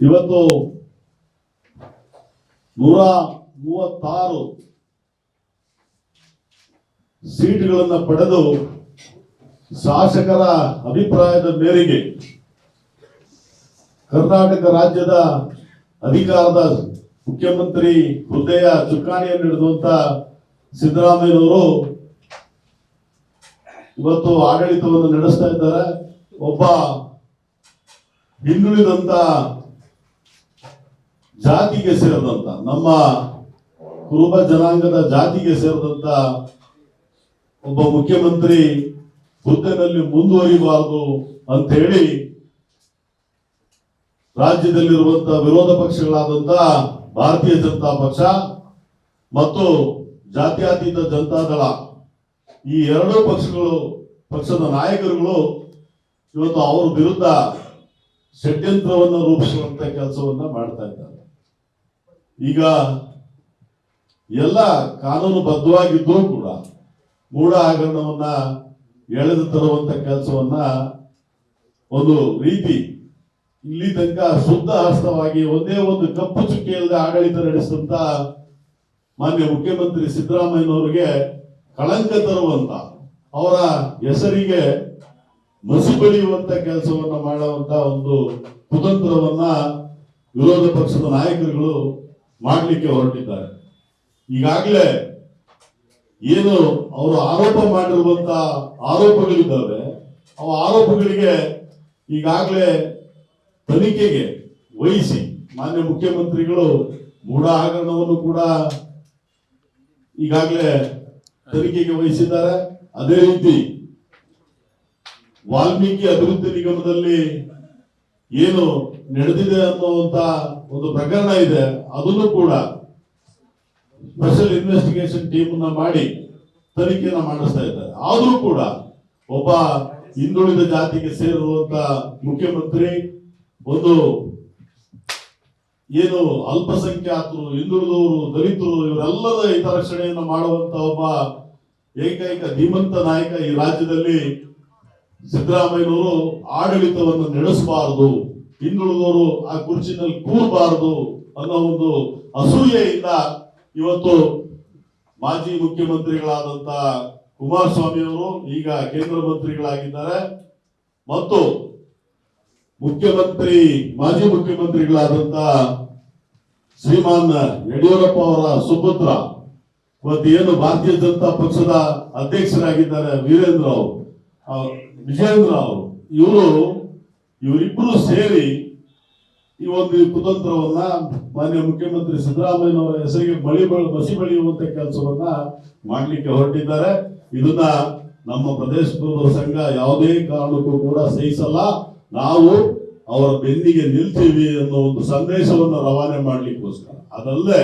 ಇವತ್ತು ನೂರ ಮೂವತ್ತಾರು ಸೀಟ್ಗಳನ್ನು ಪಡೆದು ಶಾಸಕರ ಅಭಿಪ್ರಾಯದ ಮೇರೆಗೆ ಕರ್ನಾಟಕ ರಾಜ್ಯದ ಅಧಿಕಾರದ ಮುಖ್ಯಮಂತ್ರಿ ಹುದ್ದೆಯ ಚುಕ್ಕಾಣಿಯನ್ನು ಹಿಡಿದಂತ ಸಿದ್ದರಾಮಯ್ಯನವರು ಇವತ್ತು ಆಡಳಿತವನ್ನು ನಡೆಸ್ತಾ ಇದ್ದಾರೆ. ಒಬ್ಬ ಹಿಂದುಳಿದಂತ ಜಾತಿಗೆ ಸೇರಿದಂತ, ನಮ್ಮ ಕುರುಬ ಜನಾಂಗದ ಜಾತಿಗೆ ಸೇರಿದಂತ ಒಬ್ಬ ಮುಖ್ಯಮಂತ್ರಿ ಹುದ್ದೆನಲ್ಲಿ ಮುಂದುವರಿಬಾರದು ಅಂತ ಹೇಳಿ ರಾಜ್ಯದಲ್ಲಿರುವಂತಹ ವಿರೋಧ ಪಕ್ಷಗಳಾದಂತ ಭಾರತೀಯ ಜನತಾ ಪಕ್ಷ ಮತ್ತು ಜಾತ್ಯತೀತ ಜನತಾದಳ ಈ ಎರಡೂ ಪಕ್ಷಗಳು, ಪಕ್ಷದ ನಾಯಕರುಗಳು ಇವತ್ತು ಅವರ ವಿರುದ್ಧ ಷಡ್ಯಂತ್ರವನ್ನು ರೂಪಿಸುವಂತ ಕೆಲಸವನ್ನ ಮಾಡ್ತಾ ಇದ್ದಾರೆ. ಈಗ ಎಲ್ಲ ಕಾನೂನುಬದ್ಧವಾಗಿದ್ದರೂ ಕೂಡ ಮೂಢ ಹಗರಣವನ್ನ ಎಳೆದು ತರುವಂತ ಕೆಲಸವನ್ನ ಒಂದು ರೀತಿ ಇಲ್ಲಿ ತನಕ ಶುದ್ಧ ಹಸ್ತವಾಗಿ ಒಂದೇ ಒಂದು ಕಪ್ಪು ಚುಕ್ಕಿಯಲ್ಲದೆ ಆಡಳಿತ ನಡೆಸಿದಂತ ಮಾನ್ಯ ಮುಖ್ಯಮಂತ್ರಿ ಸಿದ್ದರಾಮಯ್ಯನವರಿಗೆ ಕಳಂಕ ತರುವಂತ ಅವರ ಹೆಸರಿಗೆ ಮಸಿ ಬಳಿಯುವಂತ ಕೆಲಸವನ್ನ ಮಾಡುವಂತ ಒಂದು ಕುತಂತ್ರವನ್ನ ವಿರೋಧ ಪಕ್ಷದ ನಾಯಕರುಗಳು ಮಾಡಲಿಕ್ಕೆ ಹೊರಟಿದ್ದಾರೆ. ಈಗಾಗಲೇ ಏನು ಅವರು ಆರೋಪ ಮಾಡಿರುವಂತ ಆರೋಪಗಳಿದ್ದಾವೆ, ಆ ಆರೋಪಗಳಿಗೆ ಈಗಾಗಲೇ ತನಿಖೆಗೆ ವಹಿಸಿ ಮಾನ್ಯ ಮುಖ್ಯಮಂತ್ರಿಗಳು ಮೂಢ ಹಗರಣವನ್ನು ಕೂಡ ಈಗಾಗಲೇ ತನಿಖೆಗೆ ವಹಿಸಿದ್ದಾರೆ. ಅದೇ ರೀತಿ ವಾಲ್ಮೀಕಿ ಅಭಿವೃದ್ಧಿ ನಿಗಮದಲ್ಲಿ ಏನು ನಡೆದಿದೆ ಅನ್ನುವಂತ ಒಂದು ಪ್ರಕರಣ ಇದೆ, ಅದನ್ನು ಕೂಡ ಸ್ಪೆಷಲ್ ಇನ್ವೆಸ್ಟಿಗೇಷನ್ ಟೀಮ್ ಮಾಡಿ ತನಿಖೆಯನ್ನ ಮಾಡಿಸ್ತಾ ಇದ್ದಾರೆ. ಆದರೂ ಕೂಡ ಒಬ್ಬ ಹಿಂದುಳಿದ ಜಾತಿಗೆ ಸೇರಿರುವಂತ ಮುಖ್ಯಮಂತ್ರಿ ಒಂದು ಏನು ಅಲ್ಪಸಂಖ್ಯಾತರು, ಹಿಂದುಳಿದವರು, ದಲಿತರು, ಇವರೆಲ್ಲರ ಹಿತರಕ್ಷಣೆಯನ್ನು ಮಾಡುವಂತ ಒಬ್ಬ ಏಕೈಕ ಧೀಮಂತ ನಾಯಕ ಈ ರಾಜ್ಯದಲ್ಲಿ ಸಿದ್ದರಾಮಯ್ಯನವರು ಆಡಳಿತವನ್ನು ನಡೆಸಬಾರದು. ಹಿಂದುಳಿದವರು ಆ ಕುರ್ಚಿನಲ್ಲಿ ಕೂರಬಾರದು ಅನ್ನೋ ಒಂದು ಅಸೂಯೆಯಿಂದ ಇವತ್ತು ಮಾಜಿ ಮುಖ್ಯಮಂತ್ರಿಗಳಾದಂತ ಕುಮಾರಸ್ವಾಮಿ ಅವರು ಈಗ ಕೇಂದ್ರ ಮಂತ್ರಿಗಳಾಗಿದ್ದಾರೆ. ಮತ್ತು ಮುಖ್ಯಮಂತ್ರಿ, ಮಾಜಿ ಮುಖ್ಯಮಂತ್ರಿಗಳಾದಂತ ಶ್ರೀಮಾನ್ ಯಡಿಯೂರಪ್ಪ ಅವರ ಸುಪುತ್ರ ಮತ್ತು ಏನು ಭಾರತೀಯ ಜನತಾ ಪಕ್ಷದ ಅಧ್ಯಕ್ಷರಾಗಿದ್ದಾರೆ ವೀರೇಂದ್ರ ಅವರು ವಿಜೇಂದ್ರ ಅವರು ಇವರು ಇವರಿಬ್ಬರು ಸೇರಿ ಈ ಒಂದು ಕುತಂತ್ರವನ್ನ ಮಾನ್ಯ ಮುಖ್ಯಮಂತ್ರಿ ಸಿದ್ದರಾಮಯ್ಯನವರ ಹೆಸರಿಗೆ ಬಳಿ ಬಳಿ ಬಸಿ ಬೆಳೆಯುವಂತ ಕೆಲಸವನ್ನ ಮಾಡಲಿಕ್ಕೆ ಹೊರಟಿದ್ದಾರೆ. ಇದನ್ನ ನಮ್ಮ ಪ್ರದೇಶ ಸಂಘ ಯಾವುದೇ ಕಾರಣಕ್ಕೂ ಕೂಡ ಸಹಿಸಲ್ಲ. ನಾವು ಅವರ ಬೆನ್ನಿಗೆ ನಿಲ್ತೀವಿ ಅನ್ನೋ ಒಂದು ಸಂದೇಶವನ್ನು ರವಾನೆ ಮಾಡಲಿಕ್ಕೋಸ್ಕರ. ಅದಲ್ಲದೆ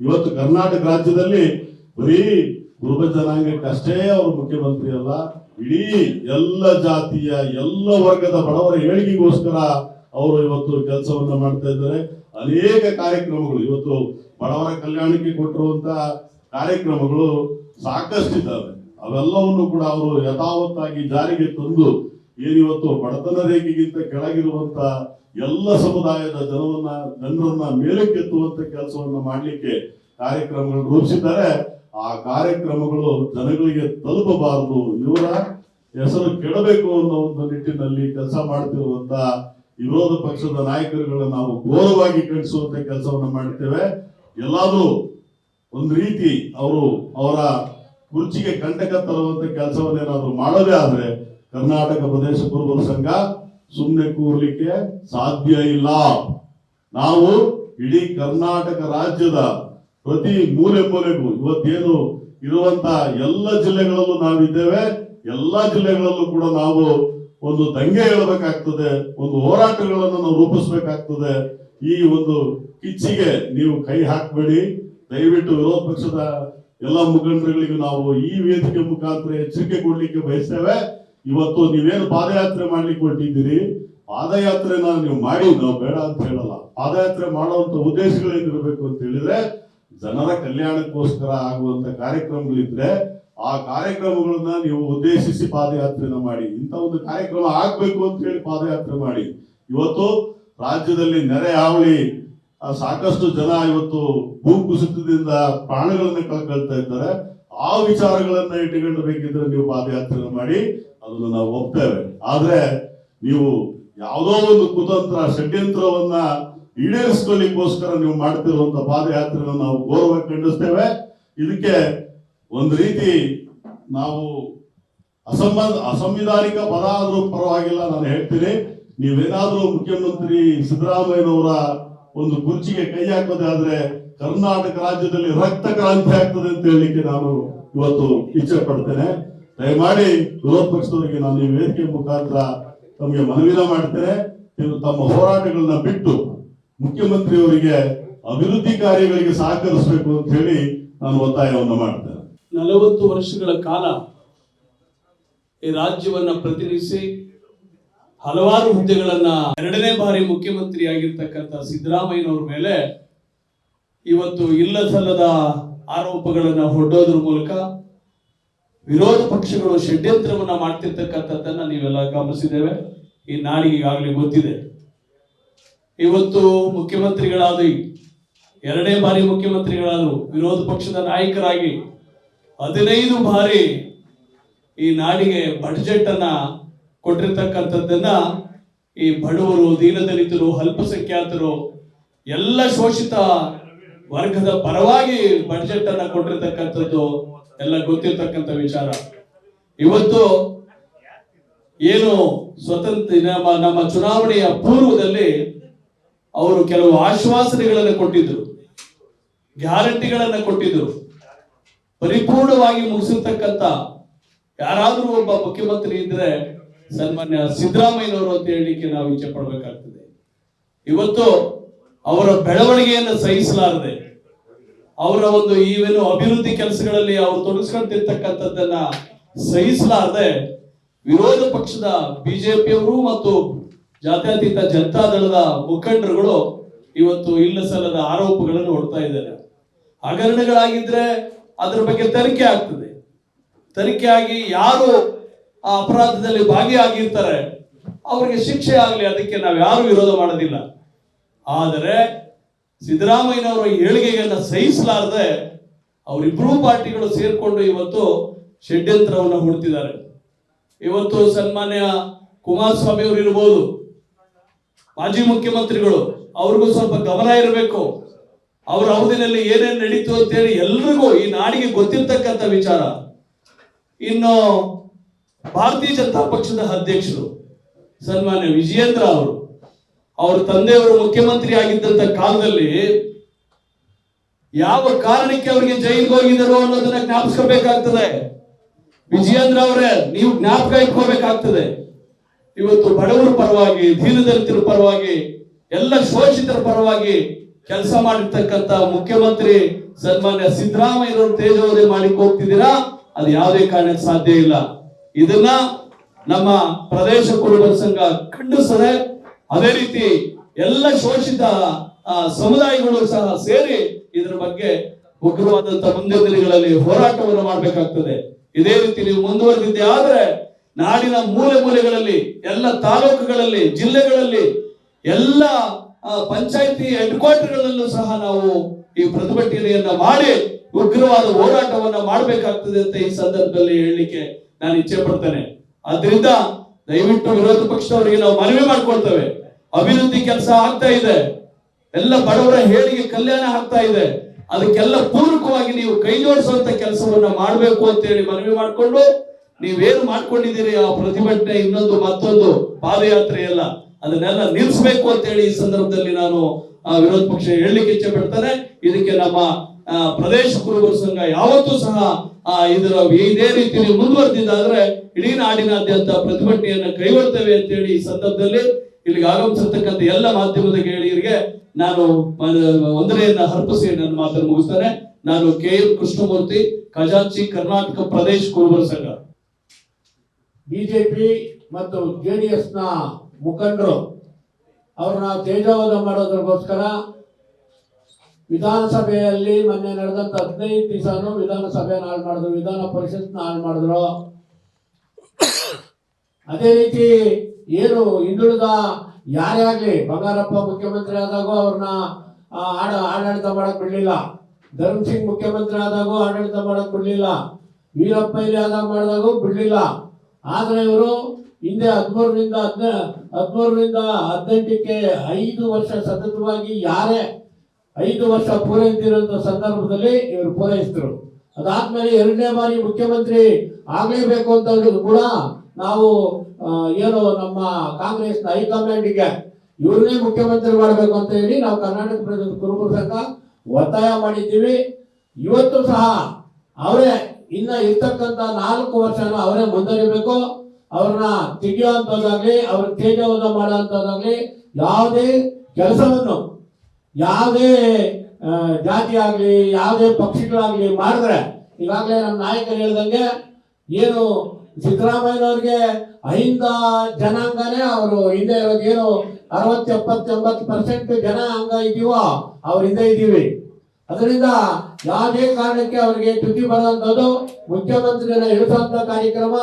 ಇವತ್ತು ಕರ್ನಾಟಕ ರಾಜ್ಯದಲ್ಲಿ ಬರೀ ಕುರುಬ ಜನಾಂಗಕ್ಕಷ್ಟೇ ಅವರು ಮುಖ್ಯಮಂತ್ರಿ ಅಲ್ಲ ಇಡೀ ಎಲ್ಲ ಜಾತಿಯ, ಎಲ್ಲ ವರ್ಗದ ಬಡವರ ಏಳಿಗೆಗೋಸ್ಕರ ಅವರು ಇವತ್ತು ಕೆಲಸವನ್ನ ಮಾಡ್ತಾ ಇದ್ದಾರೆ. ಅನೇಕ ಕಾರ್ಯಕ್ರಮಗಳು, ಇವತ್ತು ಬಡವರ ಕಲ್ಯಾಣಕ್ಕೆ ಕೊಟ್ಟಿರುವಂತ ಕಾರ್ಯಕ್ರಮಗಳು ಸಾಕಷ್ಟಿದ್ದಾವೆ. ಅವೆಲ್ಲವನ್ನು ಕೂಡ ಅವರು ಯಥಾವತ್ತಾಗಿ ಜಾರಿಗೆ ತಂದು ಏನಿವತ್ತು ಬಡತನ ರೇಖೆಗಿಂತ ಕೆಳಗಿರುವಂತ ಎಲ್ಲ ಸಮುದಾಯದ ಜನವನ್ನ, ಜನರನ್ನ ಮೇಲಕ್ಕೆತ್ತುವಂತ ಕೆಲಸವನ್ನ ಮಾಡಲಿಕ್ಕೆ ಕಾರ್ಯಕ್ರಮಗಳನ್ನು ರೂಪಿಸಿದ್ದಾರೆ. ಆ ಕಾರ್ಯಕ್ರಮಗಳು ಜನಗಳಿಗೆ ತಲುಪಬಾರದು. ಇವರ ಹೆಸರು ಕೆಡಬೇಕು ಅನ್ನೋ ಒಂದು ನಿಟ್ಟಿನಲ್ಲಿ ಕೆಲಸ ಮಾಡ್ತಿರುವಂತ ವಿರೋಧ ಪಕ್ಷದ ನಾಯಕರುಗಳನ್ನ ನಾವು ಘೋರವಾಗಿ ಕಳಿಸುವಂತ ಕೆಲಸವನ್ನು ಮಾಡ್ತೇವೆ. ಎಲ್ಲಾದ್ರೂ ಒಂದು ರೀತಿ ಅವರು ಅವರ ಕುರ್ಚಿಗೆ ಕಂಟಕ ತರುವಂತ ಕೆಲಸವನ್ನೇನಾದ್ರೂ ಮಾಡೋದೇ ಆದ್ರೆ ಕರ್ನಾಟಕ ಪ್ರದೇಶ ಕುರುಬರ ಸಂಘ ಸುಮ್ಮನೆ ಕೂರ್ಲಿಕ್ಕೆ ಸಾಧ್ಯ ಇಲ್ಲ. ನಾವು ಇಡೀ ಕರ್ನಾಟಕ ರಾಜ್ಯದ ಪ್ರತಿ ಮೂಲೆ ಮೂಲೆಗೂ ಇವತ್ತೇನು ಇರುವಂತ ಎಲ್ಲ ಜಿಲ್ಲೆಗಳಲ್ಲೂ ನಾವಿದ್ದೇವೆ, ಎಲ್ಲಾ ಜಿಲ್ಲೆಗಳಲ್ಲೂ ಕೂಡ ನಾವು ಒಂದು ದಂಗೆ ಹೇಳಬೇಕಾಗ್ತದೆ, ಒಂದು ಹೋರಾಟಗಳನ್ನು ನಾವು ರೂಪಿಸಬೇಕಾಗ್ತದೆ. ಈ ಒಂದು ಕಿಚ್ಚಿಗೆ ನೀವು ಕೈ ಹಾಕಬೇಡಿ. ದಯವಿಟ್ಟು ವಿರೋಧ ಪಕ್ಷದ ಎಲ್ಲ ಮುಖಂಡರುಗಳಿಗೂ ನಾವು ಈ ವೇದಿಕೆ ಮುಖಾಂತರ ಎಚ್ಚರಿಕೆ ಕೊಡ್ಲಿಕ್ಕೆ ಬಯಸ್ತೇವೆ. ಇವತ್ತು ನೀವೇನು ಪಾದಯಾತ್ರೆ ಮಾಡ್ಲಿಕ್ಕೆ ಹೊರಟಿದ್ದೀರಿ ಪಾದಯಾತ್ರೆನ ನೀವು ಮಾಡಿ ನಾವು ಬೇಡ ಅಂತ ಹೇಳಲ್ಲ. ಪಾದಯಾತ್ರೆ ಮಾಡುವಂತ ಉದ್ದೇಶಗಳೇನಿರಬೇಕು ಅಂತ ಹೇಳಿದ್ರೆ ಜನರ ಕಲ್ಯಾಣಕ್ಕೋಸ್ಕರ ಆಗುವಂತ ಕಾರ್ಯಕ್ರಮಗಳಿದ್ರೆ ಆ ಕಾರ್ಯಕ್ರಮಗಳನ್ನ ನೀವು ಉದ್ದೇಶಿಸಿ ಪಾದಯಾತ್ರೆನ ಮಾಡಿ. ಇಂಥ ಒಂದು ಕಾರ್ಯಕ್ರಮ ಆಗ್ಬೇಕು ಅಂತ ಹೇಳಿ ಪಾದಯಾತ್ರೆ ಮಾಡಿ. ಇವತ್ತು ರಾಜ್ಯದಲ್ಲಿ ನೆರೆ ಹಾವಳಿ ಸಾಕಷ್ಟು ಜನ ಇವತ್ತು ಭೂಕುಸಿತದಿಂದ ಪ್ರಾಣಗಳನ್ನ ಕಳ್ಕೊಳ್ತಾ ಇದ್ದಾರೆ. ಆ ವಿಚಾರಗಳನ್ನ ಇಟ್ಟುಕೊಂಡು ನೀವು ಪಾದಯಾತ್ರೆ ಮಾಡಿ, ಅದನ್ನು ನಾವು ಒಪ್ತೇವೆ. ಆದ್ರೆ ನೀವು ಯಾವುದೋ ಒಂದು ಕುತಂತ್ರ, ಷಡ್ಯಂತ್ರವನ್ನ ಈಡೇರಿಸ್ಕೊಳ್ಳಿಕ್ಕೋಸ್ಕರ ನೀವು ಮಾಡ್ತಿರುವಂತ ಪಾದಯಾತ್ರೆಯನ್ನು ನಾವು ಗೌರವ ಖಂಡಿಸ್ತೇವೆ. ಇದಕ್ಕೆ ಒಂದು ರೀತಿ ನಾವು ಅಸಂಬಂಧ, ಅಸಂವಿಧಾನಿಕ ಪದ ಆದರೂ ಪರವಾಗಿಲ್ಲ ನಾನು ಹೇಳ್ತೀನಿ. ನೀವೇನಾದ್ರೂ ಮುಖ್ಯಮಂತ್ರಿ ಸಿದ್ದರಾಮಯ್ಯನವರ ಒಂದು ಕುರ್ಚಿಗೆ ಕೈ ಹಾಕೋದೇ ಆದ್ರೆ ಕರ್ನಾಟಕ ರಾಜ್ಯದಲ್ಲಿ ರಕ್ತ ಕ್ರಾಂತಿ ಆಗ್ತದೆ ಅಂತ ಹೇಳಲಿಕ್ಕೆ ನಾನು ಇವತ್ತು ಇಚ್ಛೆ ಪಡ್ತೇನೆ. ದಯಮಾಡಿ ವಿರೋಧ ಪಕ್ಷದವರಿಗೆ ನಾನು ಈ ವೇದಿಕೆ ಮುಖಾಂತರ ತಮಗೆ ಮನವಿನ ಮಾಡ್ತೇನೆ. ತಮ್ಮ ಹೋರಾಟಗಳನ್ನ ಬಿಟ್ಟು ಮುಖ್ಯಮಂತ್ರಿಯವರಿಗೆ ಅಭಿವೃದ್ಧಿ ಕಾರ್ಯಗಳಿಗೆ ಸಹಕರಿಸಬೇಕು ಅಂತ ಹೇಳಿ ನಾನು ಒತ್ತಾಯವನ್ನು ಮಾಡ್ತೇನೆ. ನಲವತ್ತು ವರ್ಷಗಳ ಕಾಲ ಈ ರಾಜ್ಯವನ್ನ ಪ್ರತಿನಿಧಿಸಿ ಹಲವಾರು ಹುದ್ದೆಗಳನ್ನ ಎರಡನೇ ಬಾರಿ ಮುಖ್ಯಮಂತ್ರಿ ಆಗಿರ್ತಕ್ಕಂಥ ಸಿದ್ದರಾಮಯ್ಯನವ್ರ ಮೇಲೆ ಇವತ್ತು ಇಲ್ಲಸಲ್ಲದ ಆರೋಪಗಳನ್ನ ಹೊಡ್ಡೋದ್ರ ಮೂಲಕ ವಿರೋಧ ಪಕ್ಷಗಳು ಷಡ್ಯಂತ್ರವನ್ನ ಮಾಡ್ತಿರ್ತಕ್ಕಂಥದ್ದನ್ನ ನೀವೆಲ್ಲ ಗಮನಿಸಿದ್ದೇವೆ. ಈ ನಾಡಿಗೆ ಈಗಾಗಲೇ ಗೊತ್ತಿದೆ. ಇವತ್ತು ಮುಖ್ಯಮಂತ್ರಿಗಳಾದ ಎರಡೇ ಬಾರಿ ಮುಖ್ಯಮಂತ್ರಿಗಳಾದರು, ವಿರೋಧ ಪಕ್ಷದ ನಾಯಕರಾಗಿ, ಹದಿನೈದು ಬಾರಿ ಈ ನಾಡಿಗೆ ಬಡ್ಜೆಟ್ ಅನ್ನ ಕೊಟ್ಟಿರ್ತಕ್ಕಂಥದ್ದನ್ನ ಈ ಬಡವರು, ದೀನದಲಿತರು, ಅಲ್ಪಸಂಖ್ಯಾತರು, ಎಲ್ಲ ಶೋಷಿತ ವರ್ಗದ ಪರವಾಗಿ ಬಡ್ಜೆಟ್ ಅನ್ನ ಕೊಟ್ಟಿರ್ತಕ್ಕಂಥದ್ದು ಎಲ್ಲ ಗೊತ್ತಿರ್ತಕ್ಕಂಥ ವಿಚಾರ. ಇವತ್ತು ಏನು ಸ್ವತಂತ್ರ, ನಮ್ಮ ನಮ್ಮ ಚುನಾವಣೆಯ ಪೂರ್ವದಲ್ಲಿ ಅವರು ಕೆಲವು ಆಶ್ವಾಸನೆಗಳನ್ನು ಕೊಟ್ಟಿದ್ರು ಗ್ಯಾರಂಟಿಗಳನ್ನು ಕೊಟ್ಟಿದ್ರು ಪರಿಪೂರ್ಣವಾಗಿ ಮುಗಿಸಿರ್ತಕ್ಕಂಥ ಯಾರಾದರೂ ಒಬ್ಬ ಮುಖ್ಯಮಂತ್ರಿ ಇದ್ರೆ ಸನ್ಮಾನ್ಯ ಸಿದ್ದರಾಮಯ್ಯನವರು ಅಂತ ಹೇಳಲಿಕ್ಕೆ ನಾವು ಇಚ್ಛೆ ಪಡಬೇಕಾಗ್ತದೆ. ಇವತ್ತು ಅವರ ಬೆಳವಣಿಗೆಯನ್ನು ಸಹಿಸಲಾರದೆ, ಅವರ ಒಂದು ಈವೇನು ಅಭಿವೃದ್ಧಿ ಕೆಲಸಗಳಲ್ಲಿ ಅವರು ತೊಡಗಿಸ್ಕೊಳ್ತಿರ್ತಕ್ಕಂಥದ್ದನ್ನ ಸಹಿಸಲಾರದೆ, ವಿರೋಧ ಪಕ್ಷದ ಬಿಜೆಪಿಯವರು ಮತ್ತು ಜಾತ್ಯತೀತ ಜನತಾದಳದ ಮುಖಂಡರುಗಳು ಇವತ್ತು ಇಲ್ಲ ಸಲ್ಲದ ಆರೋಪಗಳನ್ನು ಹೊಡ್ತಾ ಇದ್ದಾರೆ. ಹಗರಣಗಳಾಗಿದ್ರೆ ಅದರ ಬಗ್ಗೆ ತನಿಖೆ ಆಗ್ತದೆ. ತನಿಖೆ ಆಗಿ ಯಾರು ಆ ಅಪರಾಧದಲ್ಲಿ ಭಾಗಿಯಾಗಿರ್ತಾರೆ, ಅವರಿಗೆ ಶಿಕ್ಷೆ ಆಗಲಿ, ಅದಕ್ಕೆ ನಾವು ಯಾರು ವಿರೋಧ ಮಾಡೋದಿಲ್ಲ. ಆದರೆ ಸಿದ್ದರಾಮಯ್ಯನವರ ಏಳಿಗೆಯನ್ನ ಸಹಿಸಲಾರದೆ ಅವರಿಬ್ಬರೂ ಪಾರ್ಟಿಗಳು ಸೇರಿಕೊಂಡು ಇವತ್ತು ಷಡ್ಯಂತ್ರವನ್ನು ಹುಡ್ತಿದ್ದಾರೆ. ಇವತ್ತು ಸನ್ಮಾನ್ಯ ಕುಮಾರಸ್ವಾಮಿ ಅವರು ಇರ್ಬೋದು ಮಾಜಿ ಮುಖ್ಯಮಂತ್ರಿಗಳು, ಅವ್ರಿಗೂ ಸ್ವಲ್ಪ ಗಮನ ಇರಬೇಕು. ಅವರ ಅವಧಿನಲ್ಲಿ ಏನೇನು ನಡೀತು ಅಂತೇಳಿ ಎಲ್ರಿಗೂ ಈ ನಾಡಿಗೆ ಗೊತ್ತಿರ್ತಕ್ಕಂಥ ವಿಚಾರ. ಇನ್ನು ಭಾರತೀಯ ಜನತಾ ಪಕ್ಷದ ಅಧ್ಯಕ್ಷರು, ಸನ್ಮಾನ್ಯ ವಿಜಯೇಂದ್ರ ಅವರು, ಅವರ ತಂದೆಯವರು ಮುಖ್ಯಮಂತ್ರಿ ಆಗಿದ್ದಂತ ಕಾಲದಲ್ಲಿ ಯಾವ ಕಾರಣಕ್ಕೆ ಅವರಿಗೆ ಜೈಲಿಗೆ ಹೋಗಿದರು ಅನ್ನೋದನ್ನ ಜ್ಞಾಪಿಸ್ಕೋಬೇಕಾಗ್ತದೆ. ವಿಜಯೇಂದ್ರ ಅವರೇ, ನೀವು ಜ್ಞಾಪಕ ಇಟ್ಕೋಬೇಕಾಗ್ತದೆ. ಇವತ್ತು ಬಡವರ ಪರವಾಗಿ, ದೀನದಲಿತರ ಪರವಾಗಿ, ಎಲ್ಲ ಶೋಷಿತರ ಪರವಾಗಿ ಕೆಲಸ ಮಾಡಿರ್ತಕ್ಕಂತ ಮುಖ್ಯಮಂತ್ರಿ ಸನ್ಮಾನ್ಯ ಸಿದ್ದರಾಮಯ್ಯ ತೇಜೋವಧೆ ಮಾಡಿಕ್ ಹೋಗ್ತಿದ್ದೀರಾ? ಅದು ಯಾವುದೇ ಕಾರಣಕ್ಕೆ ಸಾಧ್ಯ ಇಲ್ಲ. ಇದನ್ನ ನಮ್ಮ ಪ್ರದೇಶ ಕುರುಬರ ಸಂಘ ಖಂಡಿಸದೆ ಅದೇ ರೀತಿ ಎಲ್ಲ ಶೋಷಿತ ಸಮುದಾಯಗಳು ಸಹ ಸೇರಿ ಇದರ ಬಗ್ಗೆ ಉಗ್ರವಾದಂತಹ ಮುಂದಿನ ದಿನಗಳಲ್ಲಿ ಹೋರಾಟವನ್ನು ಮಾಡಬೇಕಾಗ್ತದೆ. ಇದೇ ರೀತಿ ನೀವು ಮುಂದುವರೆದಿದ್ದೆ ಆದ್ರೆ ನಾಡಿನ ಮೂಲೆ ಮೂಲೆಗಳಲ್ಲಿ, ಎಲ್ಲ ತಾಲೂಕುಗಳಲ್ಲಿ, ಜಿಲ್ಲೆಗಳಲ್ಲಿ, ಎಲ್ಲ ಪಂಚಾಯತಿ ಹೆಡ್ ಕ್ವಾರ್ಟರ್ಗಳಲ್ಲೂ ಸಹ ನಾವು ಈ ಪ್ರತಿಭಟನೆಯನ್ನ ಮಾಡಿ ಉಗ್ರವಾದ ಹೋರಾಟವನ್ನ ಮಾಡಬೇಕಾಗ್ತದೆ ಅಂತ ಈ ಸಂದರ್ಭದಲ್ಲಿ ಹೇಳಲಿಕ್ಕೆ ನಾನು ಇಚ್ಛೆ ಪಡ್ತೇನೆ. ಆದ್ರಿಂದ ದಯವಿಟ್ಟು ವಿರೋಧ ಪಕ್ಷದವರಿಗೆ ನಾವು ಮನವಿ ಮಾಡ್ಕೊಳ್ತೇವೆ. ಅಭಿವೃದ್ಧಿ ಕೆಲಸ ಆಗ್ತಾ ಇದೆ. ಎಲ್ಲ ಬಡವರ ಹೇಳಿಗೆ ಕಲ್ಯಾಣ ಆಗ್ತಾ ಇದೆ. ಅದಕ್ಕೆಲ್ಲ ಪೂರಕವಾಗಿ ನೀವು ಕೈ ಜೋಡಿಸುವಂತ ಕೆಲಸವನ್ನ ಮಾಡಬೇಕು ಅಂತ ಹೇಳಿ ಮನವಿ ಮಾಡಿಕೊಂಡು ನೀವೇನು ಮಾಡ್ಕೊಂಡಿದ್ದೀರಿ? ಆ ಪ್ರತಿಭಟನೆ ಇನ್ನೊಂದು ಮತ್ತೊಂದು ಪಾದಯಾತ್ರೆ ಅಲ್ಲ ಅದನ್ನೆಲ್ಲ ನಿಲ್ಲಿಸಬೇಕು ಅಂತ ಹೇಳಿ ಈ ಸಂದರ್ಭದಲ್ಲಿ ನಾನು ವಿರೋಧ ಪಕ್ಷ ಹೇಳಲಿಕ್ಕೆ ಇಚ್ಛೆ ಪಡ್ತಾರೆ ಇದಕ್ಕೆ ನಮ್ಮ ಪ್ರದೇಶ ಕುರುಬರ ಸಂಘ ಯಾವತ್ತೂ ಸಹ ಇದರ ಇದೇ ರೀತಿ ಮುಂದುವರೆದಿದ್ದಾದ್ರೆ ಇಡೀ ನಾಡಿನಾದ್ಯಂತ ಪ್ರತಿಭಟನೆಯನ್ನ ಕೈಗೊಳ್ತೇವೆ ಅಂತ ಹೇಳಿ ಈ ಸಂದರ್ಭದಲ್ಲಿ ಇಲ್ಲಿಗೆ ಆಗಮಿಸಿರ್ತಕ್ಕಂಥ ಎಲ್ಲ ಮಾಧ್ಯಮದ ಗೆಳೆಯರಿಗೆ ನಾನು ವಂದನೆಯನ್ನು ಅರ್ಪಿಸಿ ನನ್ನ ಮಾತನ್ನು ಮುಗಿಸ್ತಾರೆ ನಾನು ಕೆ ಎಂ ಕೃಷ್ಣಮೂರ್ತಿ, ಖಜಾಂಚಿ ಕರ್ನಾಟಕ ಪ್ರದೇಶ ಕುರುಬರ ಸಂಘ. ಬಿಜೆಪಿ ಮತ್ತು ಜೆ ಡಿ ಎಸ್ನ ಮುಖಂಡರು. ಅವ್ರನ್ನ ತೇಜಾವಧ ಮಾಡೋದಕ್ಕೋಸ್ಕರ ವಿಧಾನಸಭೆಯಲ್ಲಿ ಮೊನ್ನೆ ನಡೆದಂತ ಹದಿನೈದು ದಿವಸನು ವಿಧಾನಸಭೆಯನ್ನು ಹಾಳು ಮಾಡಿದ್ರು, ವಿಧಾನ ಪರಿಷತ್ನ ಹಾಳು ಮಾಡಿದ್ರು. ಅದೇ ರೀತಿ ಏನು ಹಿಂದುಳಿದ ಯಾರೇ ಆಗಲಿ ಬಂಗಾರಪ್ಪ ಮುಖ್ಯಮಂತ್ರಿ ಆದಾಗೂ ಅವ್ರನ್ನ ಆಡ, ಆಡಳಿತ ಮಾಡಕ್ ಬಿಡಲಿಲ್ಲ. ಧರ್ಮ್ ಸಿಂಗ್ ಮುಖ್ಯಮಂತ್ರಿ ಆದಾಗೂ ಆಡಳಿತ ಮಾಡಕ್ ಬಿಡಲಿಲ್ಲ. ವೀರಪ್ಪ ಇಲ್ಲಿ ಆದಾಗ ಮಾಡಿದಾಗೂ ಬಿಡ್ಲಿಲ್ಲ. ಆದ್ರೆ ಇವರು ಹಿಂದೆ ಹದಿಮೂರರಿಂದ ಹದಿನ, ಹದಿಮೂರರಿಂದ ಹದಿನೆಂಟಕ್ಕೆ ಐದು ವರ್ಷ ಸತತವಾಗಿ ಯಾರೇ ಐದು ವರ್ಷ ಪೂರೈಸಿರುವಂತ ಸಂದರ್ಭದಲ್ಲಿ ಇವರು ಪೂರೈಸಿದ್ರು. ಅದಾದ್ಮೇಲೆ ಎರಡನೇ ಬಾರಿ ಮುಖ್ಯಮಂತ್ರಿ ಆಗಲೇಬೇಕು ಅಂತ ಹೇಳಿದ್ರು ಕೂಡ ನಾವು ಏನು ನಮ್ಮ ಕಾಂಗ್ರೆಸ್ ಹೈಕಮಾಂಡಿಗೆ ಇವ್ರನ್ನೇ ಮುಖ್ಯಮಂತ್ರಿ ಮಾಡಬೇಕು ಅಂತ ಹೇಳಿ ನಾವು ಕರ್ನಾಟಕ ಪ್ರದೇಶ ಕುರುಬರ ಸಂಘ ಒತ್ತಾಯ ಮಾಡಿದ್ದೀವಿ. ಇವತ್ತು ಸಹ ಅವರೇ ಇನ್ನ ಇರ್ತಕ್ಕಂತ ನಾಲ್ಕು ವರ್ಷ ಅವರೇ ಮುಂದುವರಿಬೇಕು ಅವ್ರನ್ನ ತೆಗೆಯುವಂಥದ್ದಾಗ್ಲಿ ಅವ್ರ ತೇಜವನ್ನ ಮಾಡುವಂಥದ್ದಾಗ್ಲಿ ಯಾವುದೇ ಕೆಲಸವನ್ನು ಯಾವುದೇ ಜಾತಿ ಆಗ್ಲಿ ಯಾವುದೇ ಪಕ್ಷಿಗಳಾಗ್ಲಿ ಮಾಡಿದ್ರೆ, ಈಗಾಗಲೇ ನಮ್ಮ ನಾಯಕರು ಹೇಳ್ದಂಗೆ ಏನು ಸಿದ್ದರಾಮಯ್ಯನವ್ರಿಗೆ ಅಹಿಂದ ಜನಾಂಗನೇ ಅವರು ಹಿಂದೆ ಇರೋದು ಏನು ಅರವತ್ತು ಎಪ್ಪತ್ತು ಎಂಬತ್ತು ಪರ್ಸೆಂಟ್ ಜನಾಂಗ ಇದೀವೋ ಅವ್ರ ಹಿಂದೆ ಇದ್ದೀವಿ ಅದರಿಂದ ಯಾವುದೇ ಕಾರಣಕ್ಕೆ ಅವರಿಗೆ ಚ್ಯುತಿ ಬರುವಂತದ್ದು ಮುಖ್ಯಮಂತ್ರಿಗಳ ಇಳಿಸುವಂತ ಕಾರ್ಯಕ್ರಮ,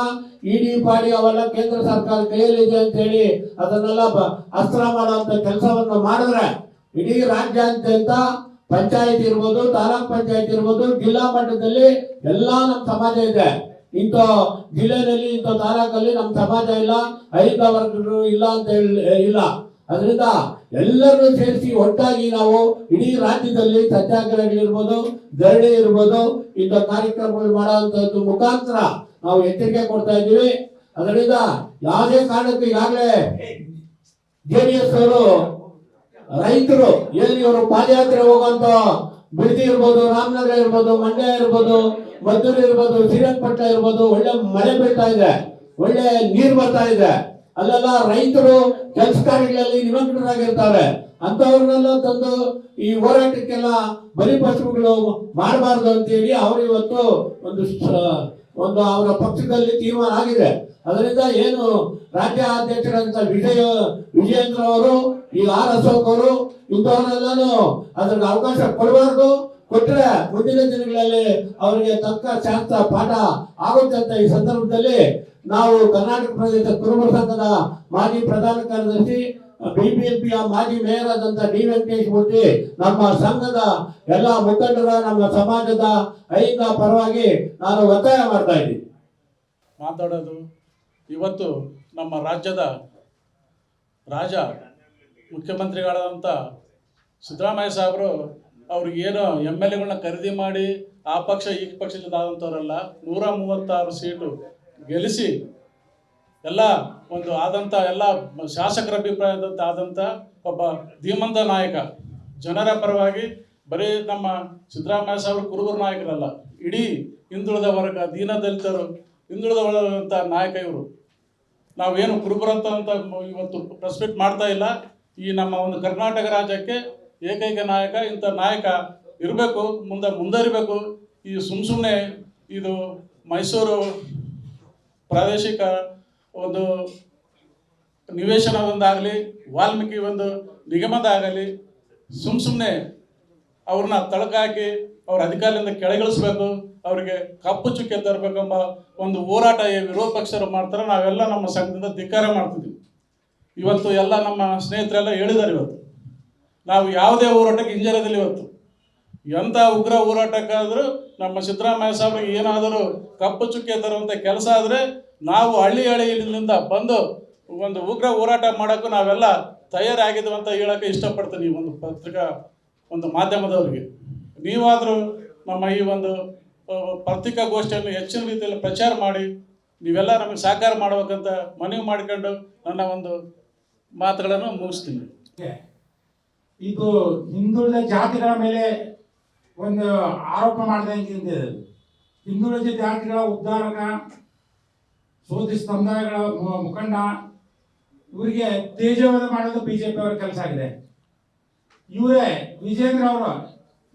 ಇಡಿ ಪಾಡಿ ಅವೆಲ್ಲ ಕೇಂದ್ರ ಸರ್ಕಾರ ಕೈಯಲ್ಲಿದೆ ಅಂತ ಹೇಳಿ ಅದನ್ನೆಲ್ಲ ಅಸ್ತ್ರ ಮಾಡುವಂತ ಕೆಲಸವನ್ನು ಮಾಡಿದ್ರೆ ಇಡೀ ರಾಜ್ಯಾದ್ಯಂತ ಪಂಚಾಯತ್ ಇರ್ಬೋದು, ತಾಲೂಕ್ ಪಂಚಾಯತ್ ಇರ್ಬೋದು, ಜಿಲ್ಲಾ ಮಟ್ಟದಲ್ಲಿ ಎಲ್ಲಾ ನಮ್ಮ ಸಮಾಜ ಇದೆ. ಇಂಥ ಜಿಲ್ಲೆಯಲ್ಲಿ, ಇಂಥ ತಾಲೂಕಲ್ಲಿ ನಮ್ಮ ಸಮಾಜ ಇಲ್ಲ, ಐದ ವರ್ಗರು ಇಲ್ಲ ಅಂತ ಹೇಳಿ, ಇಲ್ಲ. ಅದರಿಂದ ಎಲ್ಲರನ್ನು ಸೇರಿಸಿ ಒಟ್ಟಾಗಿ ನಾವು ಇಡೀ ರಾಜ್ಯದಲ್ಲಿ ಸತ್ಯಾಗ್ರಹಗಳಿರ್ಬೋದು ಧರಣಿ ಇರ್ಬೋದು, ಇಂಥ ಕಾರ್ಯಕ್ರಮಗಳು ಮಾಡುವಂತದ್ದು ಮುಖಾಂತರ ನಾವು ಎಚ್ಚರಿಕೆ ಕೊಡ್ತಾ ಇದ್ದೀವಿ. ಅದರಿಂದ ಯಾವುದೇ ಕಾರಣಕ್ಕೂ ಈಗಾಗಲೇ ಜೆ ಡಿ ಎಸ್ ಅವರು ರೈತರು, ಎಲ್ಲಿ ಇವರು ಪಾದಯಾತ್ರೆ ಹೋಗುವಂತ ಬಿಡದಿ ಇರ್ಬೋದು, ರಾಮನಗರ ಇರ್ಬೋದು, ಮಂಡ್ಯ ಇರ್ಬೋದು, ಮದ್ದೂರು ಇರ್ಬೋದು ಶ್ರೀರಂಗಪಟ್ಟಣ ಇರ್ಬೋದು, ಒಳ್ಳೆ ಮಳೆ ಬೀಳ್ತಾ ಇದೆ, ಒಳ್ಳೆ ನೀರು ಬರ್ತಾ ಇದೆ. ಅಲ್ಲೆಲ್ಲ ರೈತರು ಕೆಲಸ ಕಾರ್ಯಗಳಲ್ಲಿ ನಿಮಗ್ನರಾಗಿರ್ತಾರೆ. ಅಂತವ್ರನ್ನೆಲ್ಲ ತಂದು ಈ ಹೋರಾಟಕ್ಕೆಲ್ಲ ಬಲಿಪಶುಗಳು ಮಾಡಬಾರ್ದು ಅಂತ ಹೇಳಿ ಅವರು ಇವತ್ತು ಒಂದು ಒಂದು ಅವರ ಪಕ್ಷದಲ್ಲಿ ತೀರ್ಮಾನ ಆಗಿದೆ. ಅದರಿಂದ ಏನು ರಾಜ್ಯ ಅಧ್ಯಕ್ಷರಂತ ವಿಜಯ, ವಿಜಯೇಂದ್ರ ಅವರು, ಈ ಆರ್ ಅಶೋಕ್ ಅವರು ಇಂಥವ್ರನ್ನೆಲ್ಲಾನು ಅದ್ರಿಗೆ ಅವಕಾಶ ಕೊಡಬಾರ್ದು. ಕೊಟ್ಟರೆ ಮುಂದಿನ ದಿನಗಳಲ್ಲಿ ಅವರಿಗೆ ತಕ್ಕ ಶಾಸ್ತ್ರ ಪಾಠ ಆಗುತ್ತೆ ಅಂತ ಈ ಸಂದರ್ಭದಲ್ಲಿ ನಾವು ಕರ್ನಾಟಕ ಪ್ರದೇಶ ಕುರುಬರ ಸಂಘದ ಮಾಜಿ ಪ್ರಧಾನ ಕಾರ್ಯದರ್ಶಿ ಬಿಬಿಎಂಪಿಯ ಮಾಜಿ ಮೇಯರ್ ಆದಂತ ಡಿ ವೆಂಕಟೇಶ್ ಮೂರ್ತಿ ನಮ್ಮ ಸಂಘದ ಎಲ್ಲ ಮುಖಂಡರ, ನಮ್ಮ ಸಮಾಜದ ಐದ ಪರವಾಗಿ ನಾನು ಒತ್ತಾಯ ಮಾಡ್ತಾ ಇದ್ದೀನಿ. ಮಾತಾಡೋದು. ಇವತ್ತು ನಮ್ಮ ರಾಜ್ಯದ ರಾಜ ಮುಖ್ಯಮಂತ್ರಿಗಳಾದಂಥ ಸಿದ್ದರಾಮಯ್ಯ ಸಾಹೇಬರು ಅವ್ರಿಗೆ ಏನು ಎಂ ಎಲ್ ಎಗಳನ್ನ ಖರೀದಿ ಮಾಡಿ, ಆ ಪಕ್ಷ ಈ ಪಕ್ಷದಿಂದ ಆದಂಥವ್ರಲ್ಲ ನೂರ ಮೂವತ್ತಾರು ಸೀಟು ಗೆಲ್ಲಿಸಿ ಎಲ್ಲ ಒಂದು ಆದಂಥ ಎಲ್ಲ ಶಾಸಕರ ಅಭಿಪ್ರಾಯದಂತ ಆದಂಥ ಒಬ್ಬ ಧೀಮಂತ ನಾಯಕ. ಜನರ ಪರವಾಗಿ ಬರೀ ನಮ್ಮ ಸಿದ್ದರಾಮಯ್ಯ ಸಾಹೇಬರು ಕುರುಬರ ನಾಯಕರಲ್ಲ, ಇಡೀ ಹಿಂದುಳಿದ ವರ್ಗ ದೀನದಲಿತರು ಹಿಂದುಳಿದ ವರ್ಗದಂಥ ನಾಯಕ ಇವರು. ನಾವೇನು ಕುರುಬರಂತ ಅಂತ ಇವತ್ತು ಪ್ರೆಸ್ಪೆಕ್ಟ್ ಮಾಡ್ತಾ ಇಲ್ಲ. ಈ ನಮ್ಮ ಒಂದು ಕರ್ನಾಟಕ ರಾಜ್ಯಕ್ಕೆ ಏಕೈಕ ನಾಯಕ, ಇಂಥ ನಾಯಕ ಇರಬೇಕು, ಮುಂದೆ ಮುಂದರಿಬೇಕು ಈ ಸುಮ್ಮ ಸುಮ್ಮನೆ ಇದು ಮೈಸೂರು ಪ್ರಾದೇಶಿಕ ಒಂದು ನಿವೇಶನದೊಂದಾಗಲಿ, ವಾಲ್ಮೀಕಿ ಒಂದು ನಿಗಮದಾಗಲಿ, ಸುಮ್ ಸುಮ್ಮನೆ ಅವ್ರನ್ನ ತಳಕಾಕಿ ಅವ್ರ ಅಧಿಕಾರದಿಂದ ಕೆಳಗಿಳಿಸ್ಬೇಕು, ಅವರಿಗೆ ಕಪ್ಪು ಚುಕ್ಕೆ ತರಬೇಕೆಂಬ ಒಂದು ಹೋರಾಟ ವಿರೋಧ ಪಕ್ಷರು ಮಾಡ್ತಾರೆ. ನಾವೆಲ್ಲ ನಮ್ಮ ಸಂಘದಿಂದ ಧಿಕ್ಕಾರ ಮಾಡ್ತಿದ್ದೀವಿ ಇವತ್ತು ಎಲ್ಲ ನಮ್ಮ ಸ್ನೇಹಿತರೆಲ್ಲ ಹೇಳಿದ್ದಾರೆ ಇವತ್ತು. ನಾವು ಯಾವುದೇ ಹೋರಾಟಕ್ಕೆ ಹಿಂಜರಿಯೋದಿಲ್ಲ ಇವತ್ತು. ಎಂಥ ಉಗ್ರ ಹೋರಾಟಕ್ಕಾದರೂ ನಮ್ಮ ಸಿದ್ದರಾಮಯ್ಯ ಸಾಹೇಬ್ರಿಗೆ ಏನಾದರೂ ಕಪ್ಪು ಚುಕ್ಕೆ ತರುವಂಥ ಕೆಲಸ ಆದರೆ ನಾವು ಹಳ್ಳಿ ಹಳ್ಳಿಯಿಂದ ಬಂದು ಒಂದು ಉಗ್ರ ಹೋರಾಟ ಮಾಡೋಕ್ಕೂ ನಾವೆಲ್ಲ ತಯಾರಾಗಿದ್ದೀವಿ ಅಂತ ಹೇಳೋಕ್ಕೆ ಇಷ್ಟಪಡ್ತೀನಿ ಒಂದು ಪತ್ರಿಕಾ ಒಂದು ಮಾಧ್ಯಮದವರಿಗೆ. ನೀವಾದರೂ ನಮ್ಮ ಈ ಒಂದು ಪತ್ರಿಕಾಗೋಷ್ಠಿಯನ್ನು ಹೆಚ್ಚಿನ ರೀತಿಯಲ್ಲಿ ಪ್ರಚಾರ ಮಾಡಿ, ನೀವೆಲ್ಲ ನಮಗೆ ಸಹಕಾರ ಮಾಡ್ಬೇಕಂತ ಮನವಿ ಮಾಡಿಕೊಂಡು ನನ್ನ ಒಂದು ಮಾತುಗಳನ್ನು ಮುಗಿಸ್ತೀನಿ. ಇದು ಹಿಂದುಳಿದ ಜಾತಿಗಳ ಮೇಲೆ ಒಂದು ಆರೋಪ ಮಾಡಿದಂಗೆ ಹಿಂದುಳಿದ ಜಾತಿಗಳ ಉದ್ಧಾರಕ ಸೋದಿ ಸಮುದಾಯಗಳ ಮುಖಂಡ, ಇವರಿಗೆ ತೇಜವಧ ಮಾಡೋದು ಬಿಜೆಪಿ ಅವರ ಕೆಲಸ ಆಗಿದೆ. ಇವರೇ ವಿಜೇಂದ್ರ ಅವರು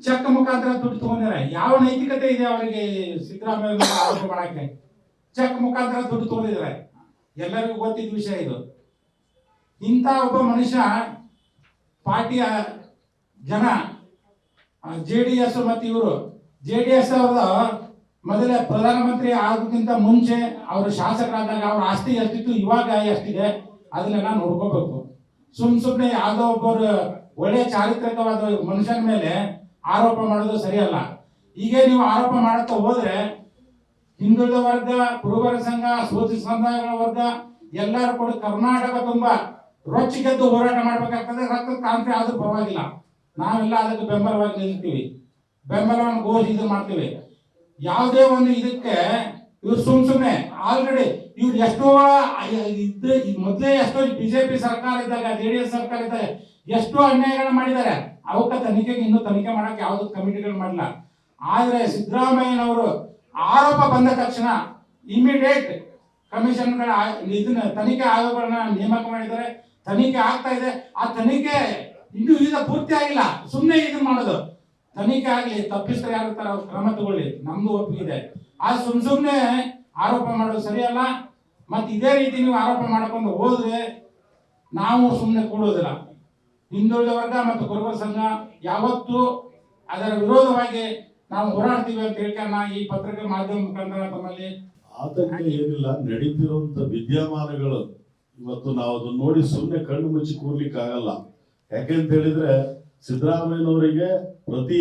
ಚೆಕ್ ಮುಖಾಂತರ ದುಡ್ಡು ತಗೊಂಡಿದ್ದಾರೆ ಯಾವ ನೈತಿಕತೆ ಇದೆ ಅವರಿಗೆ ಸಿದ್ದರಾಮಯ್ಯ ಆರೋಪ ಮಾಡಕ್ಕೆ? ಚೆಕ್ ಮುಖಾಂತರ ದುಡ್ಡು ತಗೊಂಡಿದ್ದಾರೆ ಎಲ್ಲರಿಗೂ ಗೊತ್ತಿದ್ದ ವಿಷಯ ಇದು. ಇಂಥ ಒಬ್ಬ ಮನುಷ್ಯ ಪಾರ್ಟಿಯ ಜನ ಜೆ ಡಿ ಎಸ್ ಮತ್ತು ಇವರು. ಜೆ ಡಿ ಎಸ್ ಅವ್ರದ ಮೊದಲೇ ಪ್ರಧಾನಮಂತ್ರಿ ಆಗೋಕ್ಕಿಂತ ಮುಂಚೆ ಅವರು ಶಾಸಕರಾದಾಗ ಅವ್ರ ಆಸ್ತಿ ಎಷ್ಟಿತ್ತು, ಇವಾಗ ಎಷ್ಟಿದೆ ಅದನ್ನೆಲ್ಲ ನೋಡ್ಕೋಬೇಕು. ಸುಮ್ ಸುಮ್ಮನೆ ಯಾವುದೋ ಒಬ್ಬರು ಒಳ್ಳೆ ಚಾರಿತ್ರಿಕವಾದ ಮನುಷ್ಯನ ಮೇಲೆ ಆರೋಪ ಮಾಡೋದು ಸರಿಯಲ್ಲ. ಈಗ ನೀವು ಆರೋಪ ಮಾಡುತ್ತಾ ಹೋದ್ರೆ ಹಿಂದುಳಿದ ವರ್ಗ, ಕುರುಬರ ಸಂಘ ಸೂಚಿ ಸಮುದಾಯಗಳ ವರ್ಗ, ಎಲ್ಲರೂ ಕೂಡ ಕರ್ನಾಟಕ ತುಂಬಾ ರೊಚ್ಚಿಗೆದ್ದು ಹೋರಾಟ ಮಾಡ್ಬೇಕಾಗ್ತದೆ ರಕ್ತ ಕ್ರಾಂತಿ ಆದ್ರೂ ಪರವಾಗಿಲ್ಲ. ನಾವೆಲ್ಲ ಅದಕ್ಕೆ ಬೆಂಬಲವಾಗಿ ನಿಲ್ತೀವಿ ಬೆಂಬಲವನ್ನು ಘೋಷಿಸಿ ಮಾಡ್ತೀವಿ. ಯಾವುದೇ ಒಂದು ಇದಕ್ಕೆ ಇವ್ರು ಸುಮ್ ಸುಮ್ಮನೆ ಆಲ್ರೆಡಿ ಇವ್ರು ಎಷ್ಟೋ ಇದ್ರೆ ಮೊದಲೇ ಎಷ್ಟೋ ಬಿಜೆಪಿ ಸರ್ಕಾರ ಇದ್ದಾಗ, ಜೆ ಡಿ ಎಸ್ ಸರ್ಕಾರ ಇದ್ದಾಗ ಎಷ್ಟೋ ಅನ್ಯಾಯಗಳನ್ನ ಮಾಡಿದ್ದಾರೆ. ಅವಕ್ಕೆ ತನಿಖೆಗೆ ಇನ್ನೂ ತನಿಖೆ ಮಾಡಕ್ಕೆ ಯಾವ್ದು ಕಮಿಟಿಗಳು ಮಾಡಲ್ಲ ಆದರೆ ಸಿದ್ದರಾಮಯ್ಯನವರು ಆರೋಪ ಬಂದ ತಕ್ಷಣ ಇಮಿಡಿಯೇಟ್ ಕಮಿಷನ್ಗಳ ಇದನ್ನ ತನಿಖೆ ಆಯೋಗಗಳನ್ನ ನೇಮಕ ಮಾಡಿದ್ದಾರೆ. ತನಿಖೆ ಆಗ್ತಾ ಇದೆ. ಆ ತನಿಖೆ ಇನ್ನೂ ಈಗ ಪೂರ್ತಿ ಆಗಿಲ್ಲ. ಸುಮ್ಮನೆ ಇದು ಮಾಡೋದು. ತನಿಖೆ ಆಗ್ಲಿ, ತಪ್ಪಿಸ್ತಾರೆ ಯಾರು ತರ ಕ್ರಮ ತಗೊಳ್ಳಿ. ನಮ್ದು ಒಪ್ಪಿಗಿದೆ ಆ ಸುಮ್ ಸುಮ್ಮನೆ ಆರೋಪ ಮಾಡೋದು ಸರಿಯಲ್ಲ. ಮತ್ತೆ ಇದೇ ರೀತಿ ನೀವು ಆರೋಪ ಮಾಡ್ಕೊಂಡು ಹೋದ್ರೆ ನಾವು ಸುಮ್ಮನೆ ಕೂಡೋದಿಲ್ಲ. ಹಿಂದುಳಿದ ವರ್ಗ ಮತ್ತು ಕುರುಬರ ಸಂಘ ಯಾವತ್ತೂ ಅದರ ವಿರೋಧವಾಗಿ ನಾವು ಹೋರಾಡ್ತೀವಿ ಅಂತ ಹೇಳ್ಕೊಂಡ ಈ ಪತ್ರಿಕೆ ಮಾಧ್ಯಮ ಮುಖಾಂತರ ತಮ್ಮಲ್ಲಿ ಆತಂಕ ಏನಿಲ್ಲ. ನಡೀತಿರುವಂತ ವಿದ್ಯಮಾನಗಳು ಇವತ್ತು ನಾವು ಅದನ್ನ ನೋಡಿ ಸುಮ್ಮನೆ ಕಣ್ಣು ಮುಚ್ಚಿ ಕೂರ್ಲಿಕ್ಕೆ ಆಗಲ್ಲ ಯಾಕೆಂತ ಹೇಳಿದ್ರೆ ಸಿದ್ದರಾಮಯ್ಯನವರಿಗೆ ಪ್ರತಿ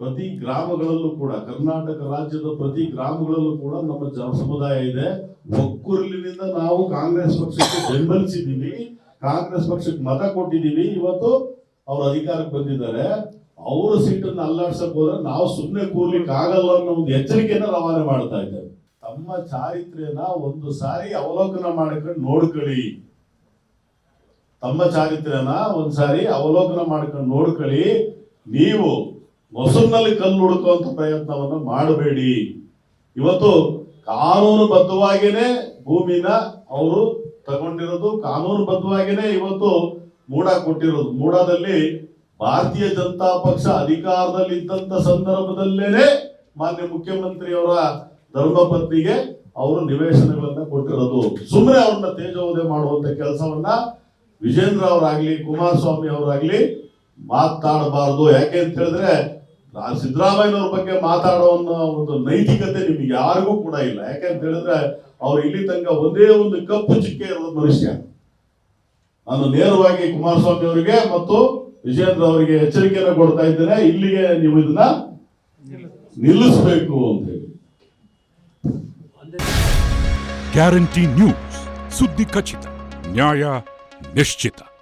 ಪ್ರತಿ ಗ್ರಾಮಗಳಲ್ಲೂ ಕೂಡ, ಕರ್ನಾಟಕ ರಾಜ್ಯದ ಪ್ರತಿ ಗ್ರಾಮಗಳಲ್ಲೂ ಕೂಡ ನಮ್ಮ ಜನ ಸಮುದಾಯ ಇದೆ. ಒಕ್ಕೂರಲಿನಿಂದ ನಾವು ಕಾಂಗ್ರೆಸ್ ಪಕ್ಷಕ್ಕೆ ಬೆಂಬಲಿಸಿದ್ದೀವಿ. ಕಾಂಗ್ರೆಸ್ ಪಕ್ಷಕ್ಕೆ ಮತ ಕೊಟ್ಟಿದ್ದೀವಿ. ಇವತ್ತು ಅವ್ರ ಅಧಿಕಾರಕ್ಕೆ ಬಂದಿದ್ದಾರೆ. ಅವರ ಸೀಟನ್ನು ಅಲ್ಲಾಡ್ಸಕ್ ಹೋದ್ರೆ ನಾವು ಸುಮ್ಮನೆ ಕೂರ್ಲಿಕ್ಕೆ ಆಗಲ್ಲ ಅನ್ನೋ ಒಂದು ಎಚ್ಚರಿಕೆಯನ್ನ ರವಾನೆ ಮಾಡ್ತಾ ಇದ್ದೇವೆ. ತಮ್ಮ ಚಾರಿತ್ರ್ಯನ ಒಂದು ಸಾರಿ ಅವಲೋಕನ ಮಾಡ್ಕೊಂಡು ನೋಡ್ಕೊಳ್ಳಿ. ತಮ್ಮ ಚಾರಿತ್ರ್ಯನ ಒಂದ್ಸಾರಿ ಅವಲೋಕನ ಮಾಡ್ಕೊಂಡು ನೋಡ್ಕೊಳ್ಳಿ. ನೀವು ಮೊಸರಿನಲ್ಲಿ ಕಲ್ಲು ಹುಡುಕುವಂಥ ಪ್ರಯತ್ನವನ್ನ ಮಾಡಬೇಡಿ. ಇವತ್ತು ಕಾನೂನುಬದ್ಧವಾಗಿನೇ ಭೂಮಿನ ಅವರು ತಗೊಂಡಿರೋದು ಕಾನೂನುಬದ್ಧವಾಗಿನೇ ಇವತ್ತು ಮೂಡ ಕೊಟ್ಟಿರೋದು. ಮೂಡದಲ್ಲಿ ಭಾರತೀಯ ಜನತಾ ಪಕ್ಷ ಅಧಿಕಾರದಲ್ಲಿ ಇದ್ದಂತ ಸಂದರ್ಭದಲ್ಲೇನೆ ಮಾನ್ಯ ಮುಖ್ಯಮಂತ್ರಿಯವರ ಧರ್ಮಪತ್ನಿಗೆ ಅವರು ನಿವೇಶನಗಳನ್ನ ಕೊಟ್ಟಿರೋದು. ಸುಮ್ಮನೆ ಅವ್ರನ್ನ ತೇಜೋವಧೆ ಮಾಡುವಂತ ಕೆಲಸವನ್ನ ವಿಜೇಂದ್ರ ಅವರಾಗ್ಲಿ, ಕುಮಾರಸ್ವಾಮಿ ಅವರಾಗ್ಲಿ ಮಾತಾಡಬಾರದು. ಯಾಕೆ ಅಂತ ಹೇಳಿದ್ರೆ ಸಿದ್ದರಾಮಯ್ಯನವ್ರ ಬಗ್ಗೆ ಮಾತಾಡೋ ಅನ್ನೋ ಒಂದು ನೈತಿಕತೆ ನಿಮ್ಗೆ ಯಾರಿಗೂ ಕೂಡ ಇಲ್ಲ. ಯಾಕೆ ಅಂತ ಹೇಳಿದ್ರೆ, ಅವ್ರು ಇಲ್ಲಿ ತನಕ ಒಂದೇ ಒಂದು ಕಪ್ಪು ಚಿಕ್ಕೆ ಇರೋದು ಮನುಷ್ಯ. ನಾನು ನೇರವಾಗಿ ಕುಮಾರಸ್ವಾಮಿ ಅವರಿಗೆ ಮತ್ತು ವಿಜೇಂದ್ರ ಅವರಿಗೆ ಎಚ್ಚರಿಕೆಯನ್ನು ಕೊಡ್ತಾ ಇದ್ದೇನೆ. ಇಲ್ಲಿಗೆ ನೀವು ಇದನ್ನ ನಿಲ್ಲಿಸಬೇಕು ಅಂತ ಹೇಳಿ. Guarantee news. ಸುದ್ದಿ ಖಚಿತ. ನ್ಯಾಯ Mestita.